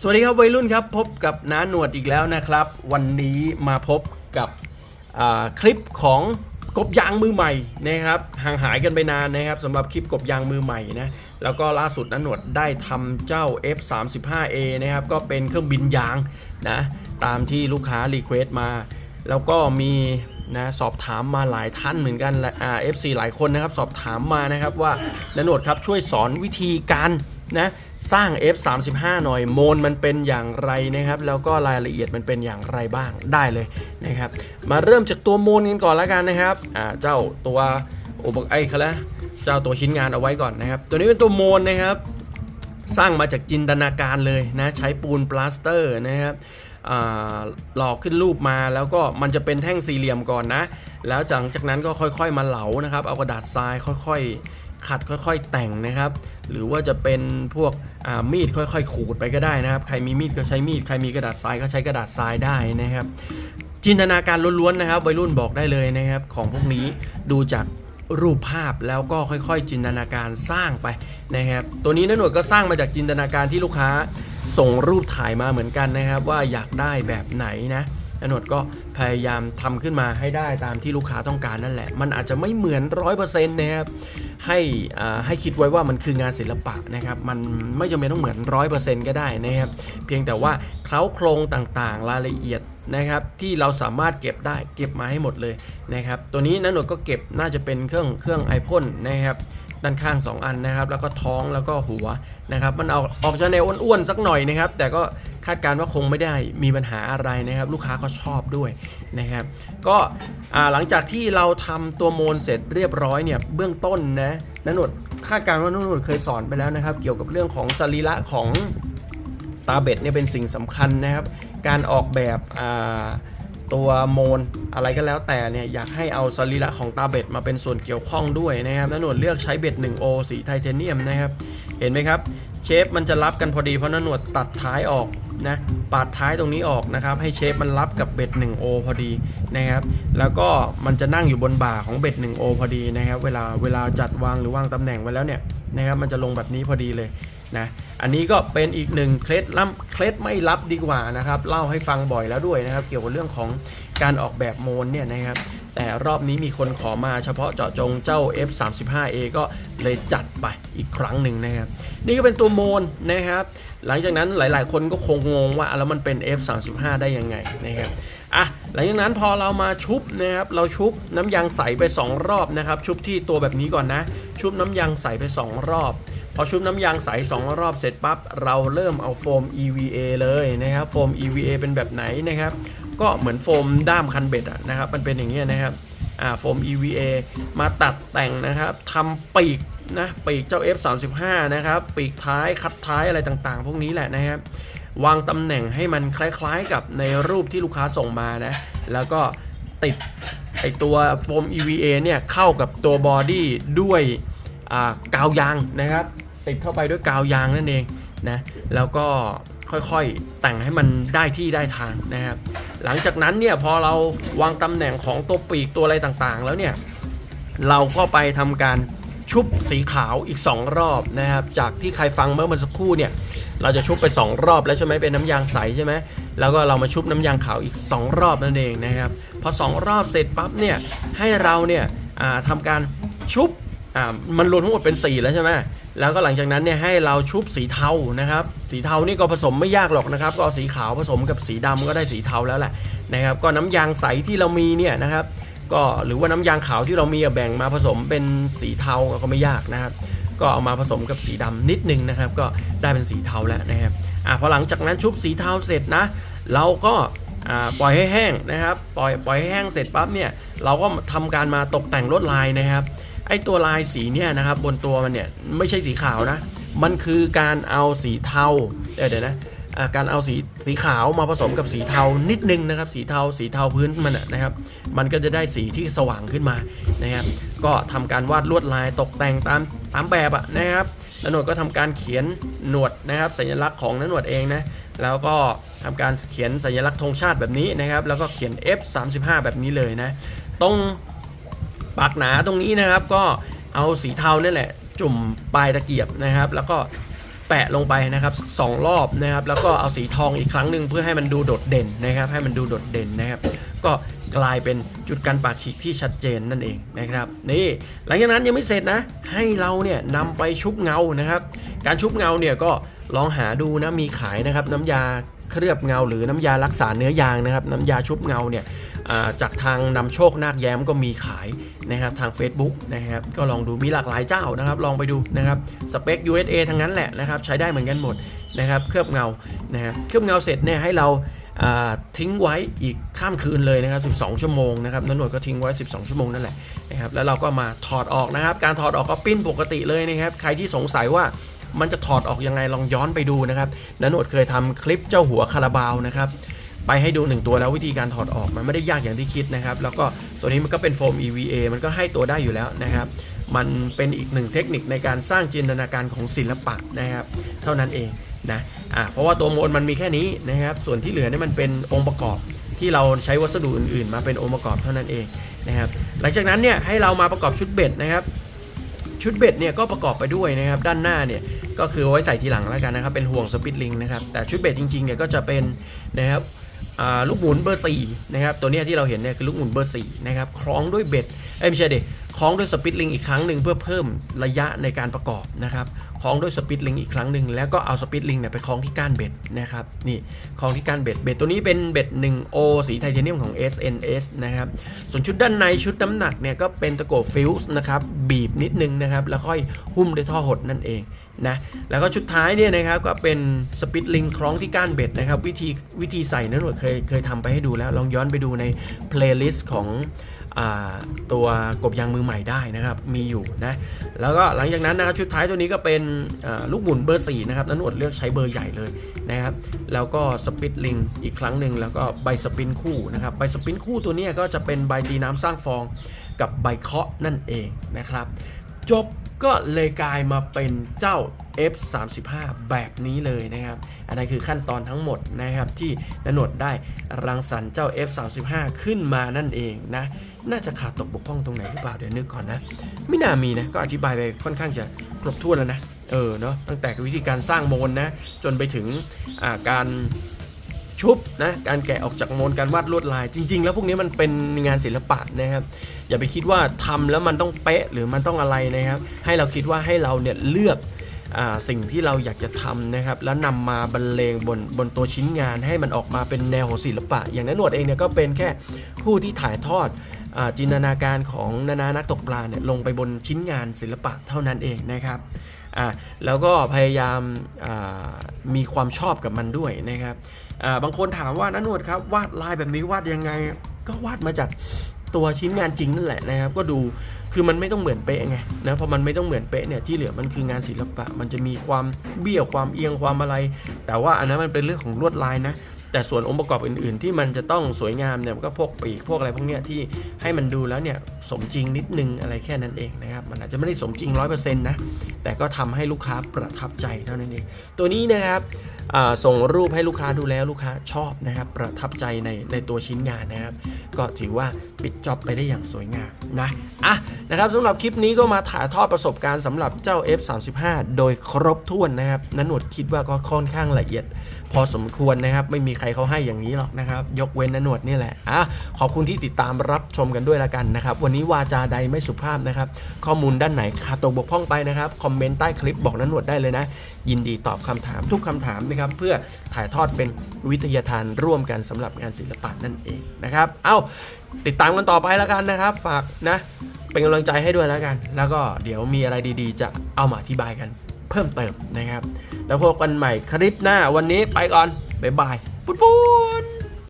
สวัสดีครับวัยรุ่นครับ พบกับน้าหนวดอีกแล้วนะครับ วันนี้มาพบกับคลิปของกบยางมือใหม่นะครับห่างหายกันไปนานนะครับสำหรับคลิปกบยางมือใหม่นะแล้วก็ล่าสุดน้าหนวดได้ทำเจ้า F35A นะครับก็เป็นเครื่องบินยางนะตามที่ลูกค้ารีเควสต์มา แล้วก็มีนะสอบถามมาหลายท่านเหมือนกันและอ่า FC หลายคนนะครับสอบถามมานะครับว่าณโนวดครับช่วยสอนวิธีการ นะสร้าง F35 หน่อยโมนมันเป็นอย่างไรนะครับ แล้วก็รายละเอียดมันเป็นอย่างไรบ้างได้เลยนะครับ มาเริ่มจากตัวโมนกันก่อนแล้วกันนะครับอ่าเจ้าตัวอุปกรณ์ไอ้เขาละเจ้าตัวชิ้นงานเอาไว้ก่อนนะครับ ตัวนี้เป็นตัวโมนนะครับ สร้างมาจากจินตนาการเลยนะใช้ปูนปลาสเตอร์นะครับหลอกขึ้นรูปมาแล้วก็มันจะเป็นแท่งสี่เหลี่ยมก่อนนะ แล้วหลังจากนั้นก็ค่อยๆมาเหลานะครับ เอากระดาษทรายค่อยๆ ขัดค่อยๆแต่งนะครับ หรือว่าจะเป็นพวกมีดค่อยๆ ขูดไปก็ได้นะครับ ใครมีมีดก็ใช้มีด ใครมีกระดาษทรายก็ใช้กระดาษทรายได้นะครับ จินตนาการล้วนๆนะครับวัยรุ่นบอกได้เลยนะครับ ของพวกนี้ดูจากรูปภาพแล้วก็ค่อยๆ จินตนาการสร้างไปนะครับ ตัวนี้นหนวดก็สร้างมาจากจินตนาการที่ลูกค้าส่งรูปถ่ายมาเหมือนกันนะครับ ว่าอยากได้แบบไหนนะ นะหนวดก็พยายามทำขึ้นมาให้ได้ตามที่ลูกค้าต้องการนั่นแหละ มันอาจจะไม่เหมือนร้อยเปอร์เซ็นต์นะครับให้อ่าให้คิดไว้ว่ามันคืองานศิลปะนะครับ มันไม่จำเป็นต้องเหมือนร้อยเปอร์เซ็นต์ก็ได้นะครับ เพียงแต่ว่าเคล้าโครงต่างๆ รายละเอียดนะครับที่เราสามารถเก็บได้เก็บมาให้หมดเลยนะครับ ตัวนี้นันหนวดก็เก็บน่าจะเป็นเครื่องเครื่องไอพ่นนะครับด้านข้าง 2 อันนะครับ แล้วก็ท้องแล้วก็หัวนะครับ มันเอาออกจะแนวอ้วนๆสักหน่อยนะครับ แต่ก็ คาดการณ์ว่าคงไม่ได้มีปัญหาอะไรนะครับ ลูกค้าก็ชอบด้วยนะครับ ก็หลังจากที่เราทำตัวโมนเสร็จเรียบร้อยเนี่ยเบื้องต้นนะนนหนวดคาดการณ์ว่านันหนดเคยสอนไปแล้วนะครับ เกี่ยวกับเรื่องของสรีระของตาเบ็ดเนี่ยเป็นสิ่งสำคัญนะครับ การออกแบบตัวโมนอะไรก็แล้วแต่เนี่ยอยากให้เอาสรีระของตาเบ็ดมาเป็นส่วนเกี่ยวข้องด้วยนะครับนนหนวดเลือกใช้เบ็ด 1O สีไทเทเนียมนะครับ เห็นไหมครับ เชฟมันจะรับกันพอดีเพราะนนหนวดตัดท้ายออก นะปาดท้ายตรงนี้ออกนะครับ ให้เชฟมันรับกับเบ็ด 1O พอดีนะครับ แล้วก็มันจะนั่งอยู่บนบ่าของเบ็ด 1O พอดีนะครับ เวลาเวลาจัดวางหรือวางตำแหน่งไว้แล้วเนี่ยนะครับ มันจะลงแบบนี้พอดีเลยนะอันนี้ก็เป็นอีกหนึ่งเคล็ดลับเคล็ดไม่ลับดีกว่านะครับ เล่าให้ฟังบ่อยแล้วด้วยนะครับ เกี่ยวกับเรื่องของการออกแบบโมนเนี่ยนะครับ แต่รอบนี้มีคนขอมาเฉพาะเจาะจงเจ้า F35A ก็เลยจัดไปอีกครั้งหนึ่งนะครับ นี่ก็เป็นตัวโมนนะครับ หลังจากนั้นหลายๆ คนก็คงงงว่าแล้วมันเป็น F35 ได้ยังไงนะครับอะหลังจากนั้นพอเรามาชุบนะครับเราชุบน้ำยางใสไป 2 รอบนะครับ ชุบที่ตัวแบบนี้ก่อนนะ ชุบน้ำยางใสไป 2 รอบพอชุบน้ำยางใส 2 รอบเสร็จปั๊บเราเริ่มเอาโฟม EVA เลยนะครับโฟม EVA เป็นแบบไหนนะครับ ก็เหมือนโฟมด้ามคันเบ็ดนะครับ มันเป็นอย่างเงี้ยนะครับโฟม EVA มาตัดแต่งนะครับทำปีกนะปีกเจ้า F35 นะครับ ปีกท้ายคัดท้ายอะไรต่างๆ พวกนี้แหละนะครับ วางตำแหน่งให้มันคล้ายๆกับในรูปที่ลูกค้าส่งมานะ แล้วก็ติดไอตัวโฟม EVA เนี่ยเข้ากับตัวบอดี้ด้วยกาวยางนะครับ ติดเข้าไปด้วยกาวยางนั่นเองนะ แล้วก็ ค่อยๆ แต่งให้มันได้ที่ได้ทางนะครับ หลังจากนั้นเนี่ยพอเราวางตำแหน่งของตัวปีกตัวอะไรต่างๆ แล้วเนี่ยเราก็ไปทำการชุบสีขาวอีก 2 รอบนะครับ จากที่ใครฟังเมื่อมื่สักครู่เนี่ยเราจะชุบไป 2 รอบแล้วใช่ไหมเป็นน้ำยางใสใช่ไหมแล้วก็เรามาชุบน้ำยางขาวอีก 2 รอบนั่นเองนะครับพอ2 รอบเสร็จปั๊บเนี่ยให้เราเนี่ยทำการชุบมันรวมทั้งหมดเป็นสีแล้วใช่ไหม แล้วก็หลังจากนั้นเนี่ยให้เราชุบสีเทานะครับ สีเทานี่ก็ผสมไม่ยากหรอกนะครับ ก็สีขาวผสมกับสีดำก็ได้สีเทาแล้วแหละนะครับ ก็น้ำยางใสที่เรามีเนี่ยนะครับ ก็หรือว่าน้ำยางขาวที่เรามีแบ่งมาผสมเป็นสีเทาก็ไม่ยากนะครับ ก็เอามาผสมกับสีดำนิดนึงนะครับ ก็ได้เป็นสีเทาแล้วนะครับอ่าพอหลังจากนั้นชุบสีเทาเสร็จนะ เราก็อ่าปล่อยให้แห้งนะครับ ปล่อยปล่อยให้แห้งเสร็จปั๊บเนี่ยเราก็ทำการมาตกแต่งลวดลายนะครับ ไอตัวลายสีเนี่ยนะครับบนตัวมันเนี่ยไม่ใช่สีขาวนะ มันคือการเอาสีเทาเดี๋ยวเดี๋ยวนะการเอาสีสีขาวมาผสมกับสีเทานิดนึงนะครับ สีเทาสีเทาพื้นมันนะครับ มันก็จะได้สีที่สว่างขึ้นมานะครับ ก็ทำการวาดลวดลายตกแต่งตามตามแบบอะนะครับแล้วหนวดก็ทำการเขียนหนวดนะครับ สัญลักษณ์ของนหนวดเองนะแล้วก็ทำการเขียนสัญลักษณ์ธงชาติแบบนี้นะครับ แล้วก็เขียน F35 แบบนี้เลยนะตรง ปากหนาตรงนี้นะครับก็เอาสีเทานั่แหละ จุ่มปลายตะเกียบนะครับ แล้วก็แปะลงไปนะครับสองรอบนะครับ แล้วก็เอาสีทองอีกครั้งหนึ่งเพื่อให้มันดูโดดเด่นนะครับ ให้มันดูโดดเด่นนะครับ ก็กลายเป็นจุดกันปากฉีกที่ชัดเจนนั่นเองนะครับนี่หลังจากนั้นยังไม่เสร็จนะ ให้เราเนี่ยนำไปชุบเงานะครับ การชุบเงาเนี่ยก็ลองหาดูนะมีขายนะครับน้ำยา เคลือบเงา หรือน้ำยารักษาเนื้อยางนะครับน้ำยาชุบเงาเนี่ยจากทางนำโชคนาคแย้มก็มีขายนะครับทาง Facebook นะครับก็ลองดูมีหลากหลายเจ้านะครับ ลองไปดูนะครับสเปค USA ทั้งนั้นแหละนะครับใช้ได้เหมือนกันหมดนะครับเคลือบเงานะครับเคลือบเงาเสร็จเนี่ยให้เราทิ้งไว้อีกข้ามคืนเลยนะครับ 12 ชั่วโมงนะครับนันหน่วยก็ทิ้งไว้ 12 ชั่วโมงนั่นแหละนะครับแล้วเราก็มาถอดออกนะครับ การถอดออกก็ปิ้นปกติเลยนะครับ ใครที่สงสัยว่า มันจะถอดออกยังไงลองย้อนไปดูนะครับนันหนดเคยทำคลิปเจ้าหัวคาราบาวนะครับไปให้ดูหนึ่งตัวแล้ววิธีการถอดออกมันไม่ได้ยากอย่างที่คิดนะครับ แล้วก็ตัวนี้มันก็เป็นโฟม EVA มันก็ให้ตัวได้อยู่แล้วนะครับ มันเป็นอีกหนึ่งเทคนิคในการสร้างจินตนาการของศิลปะนะครับ เท่านั้นเองนะอะเพราะว่าตัวโมนมันมีแค่นี้นะครับ ส่วนที่เหลือเนี่ยมันเป็นองค์ประกอบที่เราใช้วัสดุอื่น ๆ มาเป็นองค์ประกอบเท่านั้นเองนะครับ หลังจากนั้นเนี่ยให้เรามาประกอบชุดเบ็ดนะครับ ชุดเบ็ดเนี่ยก็ประกอบไปด้วยนะครับด้านหน้าเนี่ยก็คือไว้ใส่ทีหลังแล้วกันนะครับเป็นห่วงสปิทลิงนะครับแต่ชุดเบ็ดจริงๆเนี่ยก็จะเป็นนะครับลูกหมุนเบอร์4นะครับตัวนี้ที่เราเห็นเนี่ยคือลูกหมุนเบอร์4นะครับคล้องด้วยเบ็ดเอ้ไม่ใช่เด็คล้องด้วยสปิทลิงอีกครั้งหนึ่งเพื่อเพิ่มระยะในการประกอบนะครับ คล้องด้วยสปิดลิงอีกครั้งหนึ่งแล้วก็เอาสปิดลิงเนี่ยไปคล้องที่ก้านเบ็ดนะครับนี่คล้องที่ก้านเบ็ดเบ็ดตัวนี้เป็นเบ็ด 1O สีไทเทเนียมของ SNS นะครับส่วนชุดด้านในชุดน้ำหนักเนี่ยก็เป็นตะโกฟิลส์นะครับบีบนิดนึงนะครับแล้วค่อยหุ้มด้วยท่อหดนั่นเองนะแล้วก็ชุดท้ายเนี่ยนะครับก็เป็นสปิดลิงคล้องที่ก้านเบ็ดนะครับวิธีวิธีใส่นั้นหนวดเคยเคยทำไปให้ดูแล้วลองย้อนไปดูในเพลย์ลิสต์ของ ตัวกบยางมือใหม่ได้นะครับ มีอยู่นะ แล้วก็หลังจากนั้นนะครับชุดท้ายตัวนี้ก็เป็นลูกหมุนเบอร์4นะครับนันวดเลือกใช้เบอร์ใหญ่เลยนะครับ แล้วก็สปิดลิงอีกครั้งหนึ่งแล้วก็ใบสปินคู่นะครับใบสปินคู่ตัวนี้ก็จะเป็นใบตีน้ำสร้างฟองกับใบเคาะนั่นเองนะครับ จบก็เลยกลายมาเป็นเจ้า F35 แบบนี้เลยนะครับ อันนั้นคือขั้นตอนทั้งหมดนะครับที่นนดได้รังสรรค์เจ้า F35 ขึ้นมานั่นเองนะ น่าจะขาดตกบกพร่องตรงไหนหรือเปล่าเดี๋ยวนึกก่อนนะ ไม่น่ามีนะก็อธิบายไปค่อนข้างจะครบถ้วนแล้วนะ เออเนาะตั้งแต่วิธีการสร้างโมนนะ จนไปถึงาการชุบนะการแกะออกจากโมนการวาดลวดลายจริง ๆ แล้วพวกนี้มันเป็นงานศิลปะนะครับอย่าไปคิดว่าทำแล้วมันต้องเป๊ะหรือมันต้องอะไรนะครับ ให้เราคิดว่าให้เราเนี่ยเลือก สิ่งที่เราอยากจะทำนะครับแล้วนำมาบรรเลงบนบนตัวชิ้นงานให้มันออกมาเป็นแนวของศิลปะ อย่างนั้นหนวดเองเนี่ยก็เป็นแค่ผู้ที่ถ่ายทอดอจินตนาการของนานานักตกปลาเนี่ยลงไปบนชิ้นงานศิลปะเท่านั้นเองนะครับแล้วก็พยายามมีความชอบกับมันด้วยนะครับบางคนถามว่านันนวดครับวาดลายแบบนี้วาดยังไง ก็วาดมาจาก ตัวชิ้นงานจริงนั่นแหละนะครับ ก็ดูคือมันไม่ต้องเหมือนเป๊ะไงนะพอมันไม่ต้องเหมือนเป๊ะเนี่ยที่เหลือมันคืองานศิลปะ มันจะมีความเบี้ยวความเอียงความอะไร แต่ว่าอันนั้นมันเป็นเรื่องของลวดลายนะแต่ส่วนองค์ประกอบอื่น ๆ ที่มันจะต้องสวยงามเนี่ยมันก็พวกปีกพวกอะไรพวกเนี้ยที่ให้มันดูแล้วเนี่ยสมจริงนิดนึงอะไรแค่นั้นเองนะครับมันอาจจะไม่ได้สมจริง 100%นะแต่ก็ทำให้ลูกค้าประทับใจเท่านั้นเอง ตัวนี้นะครับส่งรูปให้ลูกค้าดูแล้วลูกค้าชอบนะครับประทับใจในในตัวชิ้นงานนะครับ ก็ถือว่า ปิดจ็อบไปได้อย่างสวยงามนะอะนะครับสำหรับคลิปนี้ก็มาถ่ายทอดประสบการณ์สำหรับเจ้า F35 โดยครบถ้วนนะครับนันหนวดคิดว่าก็ค่อนข้างละเอียด พอสมควรนะครับ ไม่มีใครเขาให้อย่างนี้หรอกนะครับ ยกเว้นนนวดนี่แหละอะขอบคุณที่ติดตามรับชมกันด้วยละกันนะครับ วันนี้วาจาใดไม่สุภาพนะครับ ข้อมูลด้านไหนขาดตกบกพร่องไปนะครับคอมเมนต์ใต้คลิปบอกนนวดได้เลยนะ ยินดีตอบคำถามทุกคำถามนะครับเพื่อถ่ายทอดเป็นวิทยาทานร่วมกันสำหรับงานศิลปะนั่นเองนะครับ เอ้า ติดตามกันต่อไปแล้วกันนะครับ ฝากนะ เป็นกำลังใจให้ด้วยแล้วกัน แล้วก็เดี๋ยวมีอะไรดีๆ จะเอามาอธิบายกันเพิ่มเติมนะครับ แล้วพบกันใหม่คลิปหน้าวันนี้ไปก่อน บ๊ายบาย ปุ้นปุ้น